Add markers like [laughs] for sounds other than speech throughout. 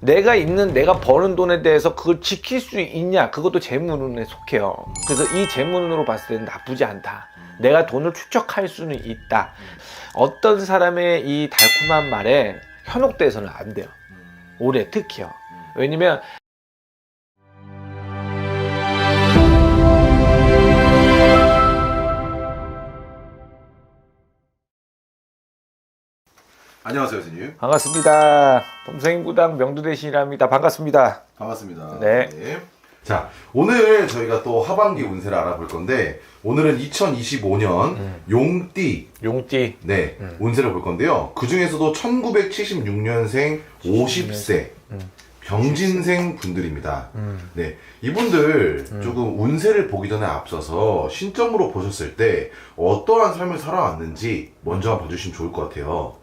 내가 있는 내가 버는 돈에 대해서 그걸 지킬 수 있냐? 그것도 재물운에 속해요. 그래서 이 재물운으로 봤을 때는 나쁘지 않다. 내가 돈을 추적할 수는 있다. 어떤 사람의 이 달콤한 말에 현혹돼서는 안 돼요. 올해 특히요. 왜냐면 안녕하세요, 선생님. 반갑습니다 범생구당 명두대신이랍니다 반갑습니다 반갑습니다. 네. 자, 오늘 저희가 또 하반기 운세를 알아볼 건데 오늘은 2025년 음. 용띠 용띠 네 운세를 볼 건데요. 그 중에서도 1976년생 50세 음. 병진생 분들입니다. 음. 네, 이분들 조금 운세를 보기 전에 앞서서 신점으로 보셨을 때 어떠한 삶을 살아왔는지 먼저 한번 봐주시면 좋을 것 같아요.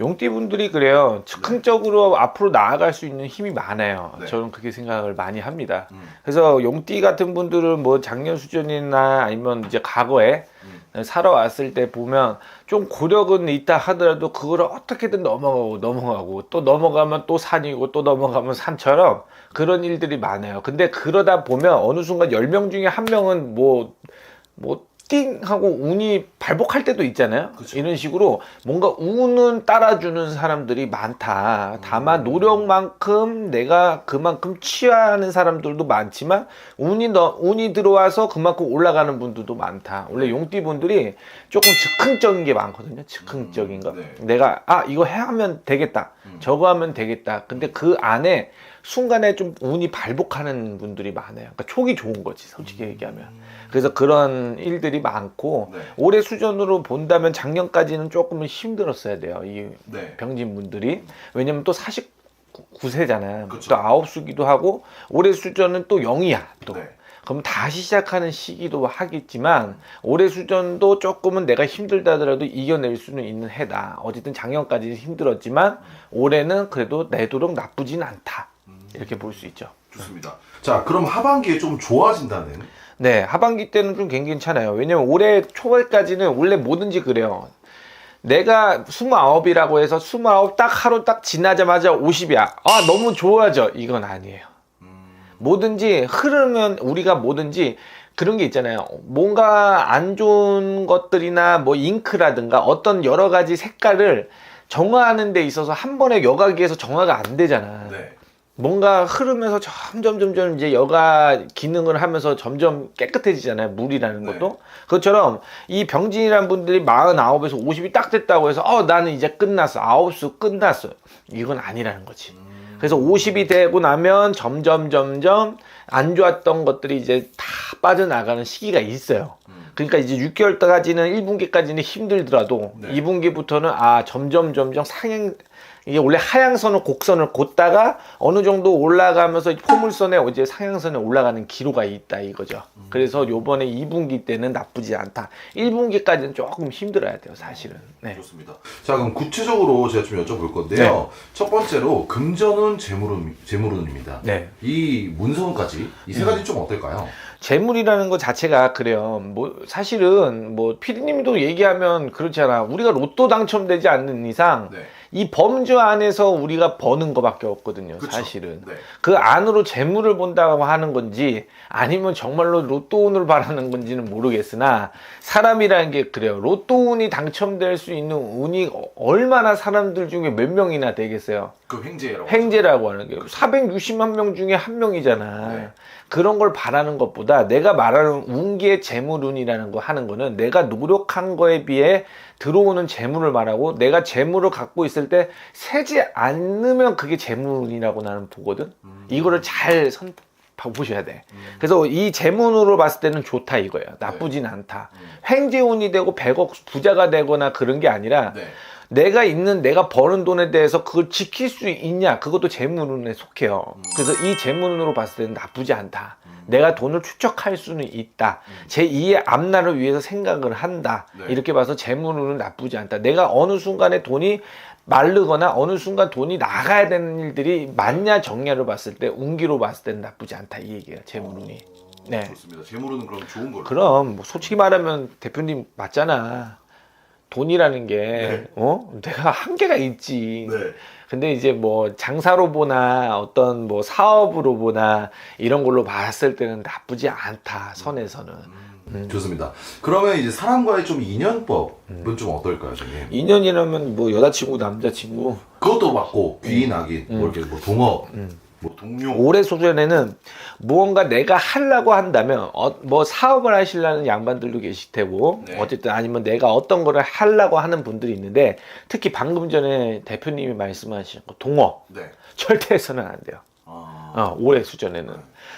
용띠 분들이 그래요. 즉흥적으로 앞으로 나아갈 수 있는 힘이 많아요. 네. 저는 그렇게 생각을 많이 합니다. 음. 그래서 용띠 같은 분들은 뭐 작년 수준이나 아니면 이제 과거에 음. 살아왔을 때 보면 좀 고력은 있다 하더라도 그걸 어떻게든 넘어가고 넘어가고 또 넘어가면 또 산이고 또 넘어가면 산처럼 그런 일들이 많아요. 근데 그러다 보면 어느 순간 10명 중에 한 명은 뭐, 뭐, 띵! 하고 운이 발복할 때도 있잖아요. 그쵸. 이런 식으로 뭔가 운은 따라주는 사람들이 많다. 다만 노력만큼 내가 그만큼 취하는 사람들도 많지만 운이 너, 운이 들어와서 그만큼 올라가는 분들도 많다. 원래 용띠 분들이 조금 즉흥적인 게 많거든요. 즉흥적인 거. 음, 네. 내가 아 이거 해 하면 되겠다. 음. 저거 하면 되겠다. 근데 그 안에 순간에 좀 운이 발복하는 분들이 많아요. 그러니까 촉이 좋은 거지, 솔직히 얘기하면. 그래서 그런 일들이 많고 네. 올해 수준으로 본다면 작년까지는 조금은 힘들었어야 돼요. 이 네. 병진 분들이 왜냐면 또 49세잖아요. 그쵸. 또 아홉 수기도 하고 올해 수전은 또 0이야. 또. 네. 그럼 다시 시작하는 시기도 하겠지만 올해 수전도 조금은 내가 힘들다 하더라도 이겨낼 수는 있는 해다. 어쨌든 작년까지는 힘들었지만 올해는 그래도 내도록 나쁘진 않다. 이렇게 볼 수 있죠. 좋습니다. 자, 그럼 하반기에 좀 좋아진다는 네, 하반기 때는 좀 괜찮아요. 왜냐면 올해 초까지는 원래 뭐든지 그래요. 내가 29이라고 해서 29 딱 하루 딱 지나자마자 50이야. 아, 너무 좋아져. 이건 아니에요. 뭐든지 흐르면 우리가 뭐든지 그런 게 있잖아요. 뭔가 안 좋은 것들이나 뭐 잉크라든가 어떤 여러 가지 색깔을 정화하는 데 있어서 한 번에 여과기에서 정화가 안 되잖아. 네. 뭔가 흐르면서 점점 점점 이제 여가 기능을 하면서 점점 깨끗해지잖아요. 물이라는 네. 것도. 그것처럼 이 병진이란 분들이 49에서 50이 딱 됐다고 해서 어 나는 이제 끝났어. 아홉 수 끝났어. 이건 아니라는 거지. 그래서 50이 되고 나면 점점 점점 안 좋았던 것들이 이제 다 빠져나가는 시기가 있어요. 그러니까 이제 6개월 까지는 1분기까지는 힘들더라도 네. 2분기부터는 아 점점 점점 상향 이게 원래 하향선을 곡선을 걷다가 어느 정도 올라가면서 포물선에 이제 상향선에 올라가는 기로가 있다 이거죠. 그래서 요번에 2분기 때는 나쁘지 않다. 1분기까지는 조금 힘들어야 돼요, 사실은. 네. 좋습니다. 자, 그럼 구체적으로 제가 좀 여쭤볼 건데요. 첫 번째로 금전운, 재물운, 재물운입니다. 네. 이 문서운까지 이 세 가지 좀 어떨까요? 재물이라는 것 자체가 그래요. 뭐 사실은 뭐 피디님도 얘기하면 그렇잖아. 우리가 로또 당첨되지 않는 이상 네. 이 범주 안에서 우리가 버는 것밖에 없거든요. 그쵸? 사실은. 네. 그 안으로 재물을 본다고 하는 건지 아니면 정말로 로또 운을 바라는 건지는 모르겠으나 사람이라는 게 그래요. 로또 운이 당첨될 수 있는 운이 얼마나 사람들 중에 몇 명이나 되겠어요. 그 횡재라고. 횡재라고 하는 게 460만 명 중에 한 명이잖아. 네. 그런 걸 바라는 것보다 내가 말하는 운기의 재물운이라는 거 하는 거는 내가 노력한 거에 비해 들어오는 재물을 말하고 내가 재물을 갖고 있을 때 세지 않으면 그게 재물운이라고 나는 보거든. 이거를 잘 선, 보셔야 돼. 그래서 이 재문으로 봤을 때는 좋다 이거예요. 나쁘진 않다. 횡재운이 되고 100억 부자가 되거나 그런 게 아니라 네. 내가 있는 내가 버는 돈에 대해서 그걸 지킬 수 있냐? 그것도 재물운에 속해요. 그래서 이 재물운으로 봤을 때는 나쁘지 않다. 내가 돈을 추적할 수는 있다. 제 2의 앞날을 위해서 생각을 한다. 네. 이렇게 봐서 재물운은 나쁘지 않다. 내가 어느 순간에 돈이 마르거나 어느 순간 돈이 나가야 되는 일들이 맞냐 정냐를 봤을 때 운기로 봤을 때는 나쁘지 않다. 이 얘기예요 재물운이 네. 좋습니다. 재물운은 그럼 좋은 걸로. 그럼 뭐 솔직히 말하면 대표님 맞잖아. 돈이라는 게 네. 어? 내가 한계가 있지. 네. 근데 이제 뭐 장사로 보나 어떤 뭐 사업으로 보나 이런 걸로 봤을 때는 나쁘지 않다 선에서는 음, 좋습니다. 그러면 이제 사람과의 좀 인연법은 좀 어떨까요, 선생님? 인연이라면 뭐 여자친구 남자친구 그것도 맞고 귀인 악인 음. 뭐 이렇게 뭐 동업, 뭐 동료. 올해 소전에는 무언가 내가 하려고 한다면 어, 뭐 사업을 하시려는 양반들도 계실 테고 네. 어쨌든 아니면 내가 어떤 거를 하려고 하는 분들이 있는데 특히 방금 전에 대표님이 말씀하신 거 동업 네. 절대 해서는 안 돼요. 아. 어, 올해 수전에는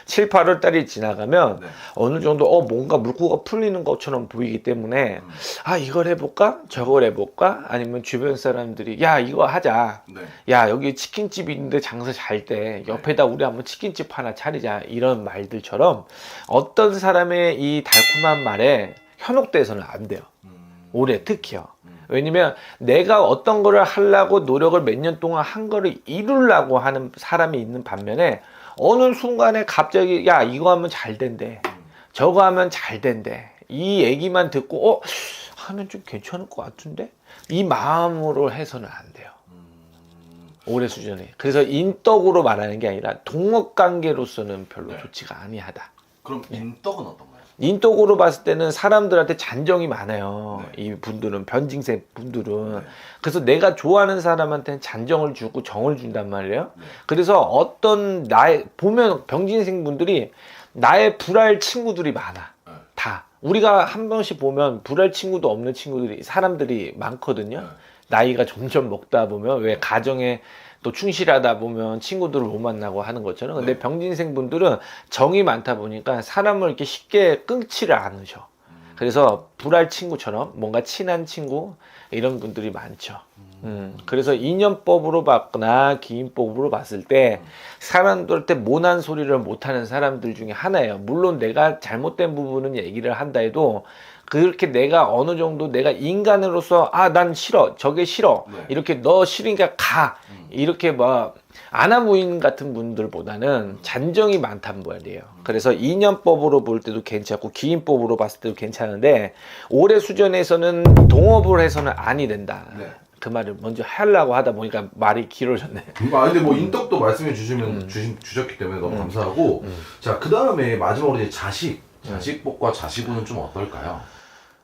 7, 8월 달이 지나가면 네. 어느 정도 어 뭔가 물고가 풀리는 것처럼 보이기 때문에 음. 아 이걸 해볼까 저걸 해볼까 아니면 주변 사람들이 야 이거 하자 네. 야 여기 치킨집이 있는데 장사 잘돼 옆에다 우리 한번 치킨집 하나 차리자 이런 말들처럼 어떤 사람의 이 달콤한 말에 현혹돼서는 안 돼요 음. 올해 특히요 음. 왜냐면 내가 어떤 거를 하려고 노력을 몇 년 동안 한 거를 이루려고 하는 사람이 있는 반면에 어느 순간에 갑자기 야 이거 하면 잘 된대 저거 하면 잘 된대 이 얘기만 듣고 어 하면 좀 괜찮을 것 같은데 이 마음으로 해서는 안 돼요 음. 올해 수준에 그래서 인덕으로 말하는 게 아니라 동업 관계로서는 별로 네. 좋지가 아니하다 그럼 인덕은 어떤가요? 인덕으로 봤을 때는 사람들한테 잔정이 많아요. 네. 이 분들은 변징생 분들은 네. 그래서 내가 좋아하는 사람한테는 잔정을 주고 정을 준단 말이에요. 네. 그래서 어떤 나의 보면 병진생 분들이 나의 불알 친구들이 많아. 네. 다 우리가 한 번씩 보면 불알 친구도 없는 친구들이 사람들이 많거든요. 네. 나이가 점점 먹다 보면 왜 가정에 또 충실하다 보면 친구들을 못 만나고 하는 것처럼 근데 네. 병진생 분들은 정이 많다 보니까 사람을 이렇게 쉽게 끊지를 않으셔. 음. 그래서 불알 친구처럼 뭔가 친한 친구 이런 분들이 많죠. 음, 그래서 인연법으로 봤거나 기인법으로 봤을 때 사람들한테 모난 소리를 못하는 사람들 중에 하나예요. 물론 내가 잘못된 부분은 얘기를 한다 해도 그렇게 내가 어느 정도 내가 인간으로서 아 난 싫어 저게 싫어 네. 이렇게 너 싫으니까 가 음. 이렇게 뭐 아나무인 같은 분들보다는 잔정이 많단 말이에요. 그래서 인연법으로 볼 때도 괜찮고 기인법으로 봤을 때도 괜찮은데 올해 수전에서는 동업을 해서는 아니 된다. 네. 그 말을 먼저 하려고 하다 보니까 말이 길어졌네. 아 근데 뭐 인덕도 말씀해 주시면 주신, 주셨기 때문에 너무 감사하고 자그 다음에 마지막으로 이제 자식 자식복과 자식운은 좀 어떨까요?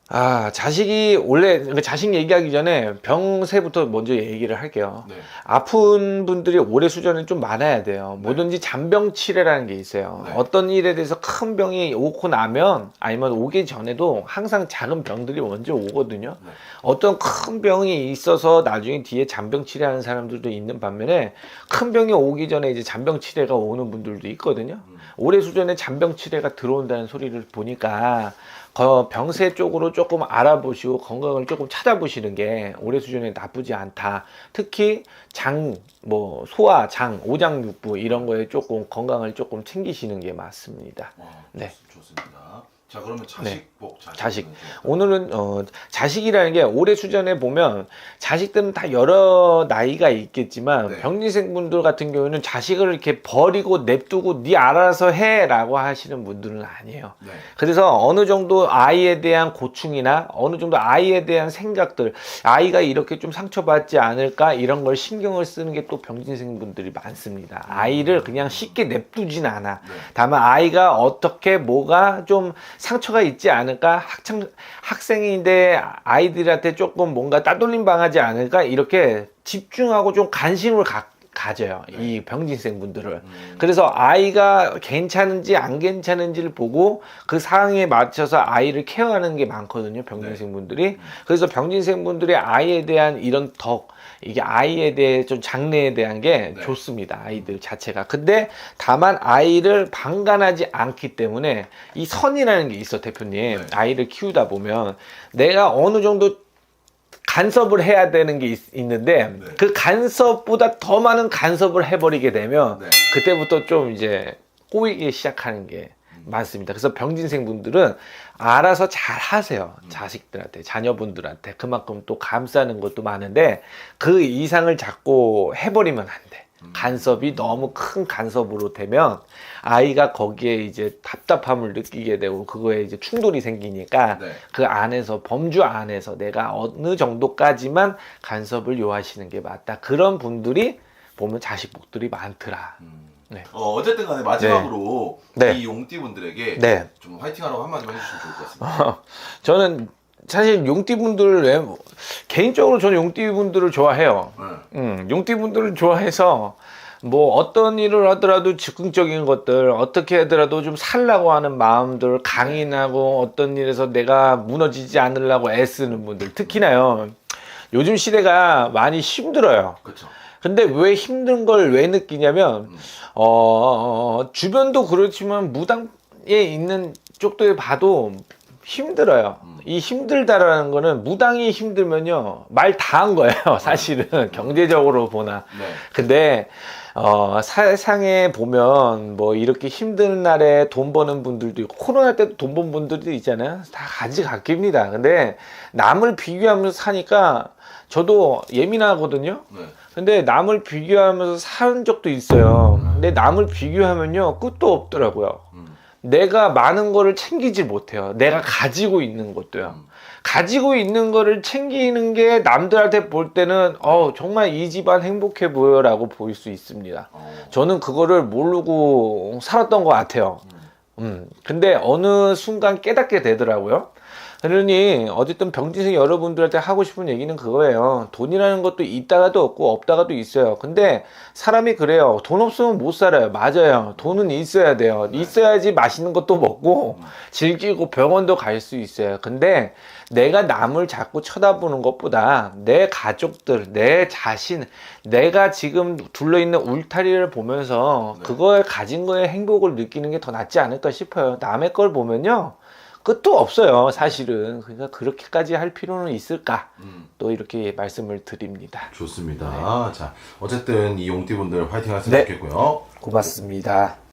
아 자식이 원래 그 자식 얘기하기 전에 병세부터 먼저 얘기를 할게요. 네. 아픈 분들이 올해 수전에 좀 많아야 돼요. 뭐든지 잔병 치레라는 게 있어요. 네. 어떤 일에 대해서 큰 병이 오고 나면 아니면 오기 전에도 항상 작은 병들이 먼저 오거든요. 네. 어떤 큰 병이 있어서 나중에 뒤에 잔병 치레하는 사람들도 있는 반면에 큰 병이 오기 전에 이제 잔병 치레가 오는 분들도 있거든요. 음. 올해 수전에 잔병 치레가 들어온다는 소리를 보니까 거- 병세 쪽으로 조금 알아보시고 건강을 조금 찾아보시는 게 올해 수준에 나쁘지 않다. 특히 장, 뭐 소화, 장, 오장육부 이런 거에 조금 건강을 조금 챙기시는 게 맞습니다. 와, 네. 좋, 습니다 자 그러면 자식복 자식운은 자식. 좀 오늘은 어, 자식이라는 게 올해 수전에 보면 자식들은 다 여러 나이가 있겠지만 네. 병리생 분들 같은 경우는 자식을 이렇게 버리고 냅두고 네 알아서 해라고 하시는 분들은 아니에요. 네. 그래서 어느 정도 아이에 대한 고충이나 어느 정도 아이에 대한 생각들, 아이가 이렇게 좀 상처받지 않을까 이런 걸 신경을 쓰는 게 또 병진생 분들이 많습니다. 아이를 그냥 쉽게 냅두진 않아. 네. 다만 아이가 어떻게 뭐가 좀 상처가 있지 않을까? 학창 학생인데 아이들한테 조금 뭔가 따돌림 당하지 않을까? 이렇게 집중하고 좀 관심을 가, 가져요. 이 병진생 분들을. 음, 그래서 아이가 괜찮은지 안 괜찮은지를 보고 그 상황에 맞춰서 아이를 케어하는 게 많거든요 병진생 분들이. 그래서 병진생 분들의 아이에 대한 이런 덕 이게 아이에 대해 좀 장래에 대한 게 네. 좋습니다 아이들 자체가 근데 다만 아이를 방관하지 않기 때문에 이 선이라는 게 있어 대표님 네. 아이를 키우다 보면 내가 어느 정도 간섭을 해야 되는 게 있, 는데 네. 그 간섭보다 더 많은 간섭을 해버리게 되면 네. 그때부터 좀 이제 꼬이기 시작하는 게 많습니다. 그래서 병진생 분들은 알아서 잘 하세요. 자식들한테, 자녀분들한테. 그만큼 또 감싸는 것도 많은데 그 이상을 자꾸 해버리면 안 돼. 간섭이 너무 큰 간섭으로 되면 아이가 거기에 이제 답답함을 느끼게 되고 그거에 이제 충돌이 생기니까 네. 그 안에서 범주 안에서 내가 어느 정도까지만 간섭을 요하시는 게 맞다. 그런 분들이 보면 자식복들이 많더라. 네. 어, 어쨌든 간에 마지막으로 네. 이 용띠분들에게 네. 좀 화이팅하라고 한마디만 해주시면 좋을 것 같습니다. 저는 사실 용띠분들 외 개인적으로 저는 용띠분들을 좋아해요. 네. 음, 용띠분들을 좋아해서 뭐 어떤 일을 하더라도 즉흥적인 것들 어떻게 하더라도 좀 살라고 하는 마음들 강인하고 어떤 일에서 내가 무너지지 않으려고 애쓰는 분들 특히나요 요즘 시대가 많이 힘들어요 그렇죠. 근데 왜 힘든 걸 왜 느끼냐면 어 주변도 그렇지만 무당에 있는 쪽도 봐도 힘들어요. 이 힘들다라는 거는 무당이 힘들면요 말 다 한 거예요. [laughs] 사실은 경제적으로 보나. 네. 근데 어 세상에 보면 뭐 이렇게 힘든 날에 돈 버는 분들도 있고 코로나 때도 돈 번 분들도 있잖아요. 다 가지각기입니다. 근데 남을 비교하면서 사니까 저도 예민하거든요. 네. 근데 남을 비교하면서 사는 적도 있어요. 근데 남을 비교하면요 끝도 없더라고요. 음. 내가 많은 거를 챙기지 못해요. 내가 가지고 있는 것도요. 음. 가지고 있는 거를 챙기는 게 남들한테 볼 때는 어 정말 이 집안 행복해 보여라고 보일 수 있습니다. 어. 저는 그거를 모르고 살았던 것 같아요. 음, 근데 어느 순간 깨닫게 되더라고요. 그러니 어쨌든 병진생 여러분들한테 하고 싶은 얘기는 그거예요. 돈이라는 것도 있다가도 없고 없다가도 있어요. 근데 사람이 그래요. 돈 없으면 못 살아요. 맞아요. 돈은 있어야 돼요. 있어야지 맛있는 것도 먹고 즐기고 병원도 갈 수 있어요. 근데 내가 남을 자꾸 쳐다보는 것보다 내 가족들, 내 자신, 내가 지금 둘러 있는 울타리를 보면서 네. 그거에 가진 거에 행복을 느끼는 게 더 낫지 않을까 싶어요. 남의 걸 보면요. 끝도 없어요, 사실은. 그러니까 그렇게까지 할 필요는 있을까? 음. 또 이렇게 말씀을 드립니다. 좋습니다. 자, 어쨌든 이 용띠분들 화이팅 하셨으면 네. 좋겠고요. 고맙습니다.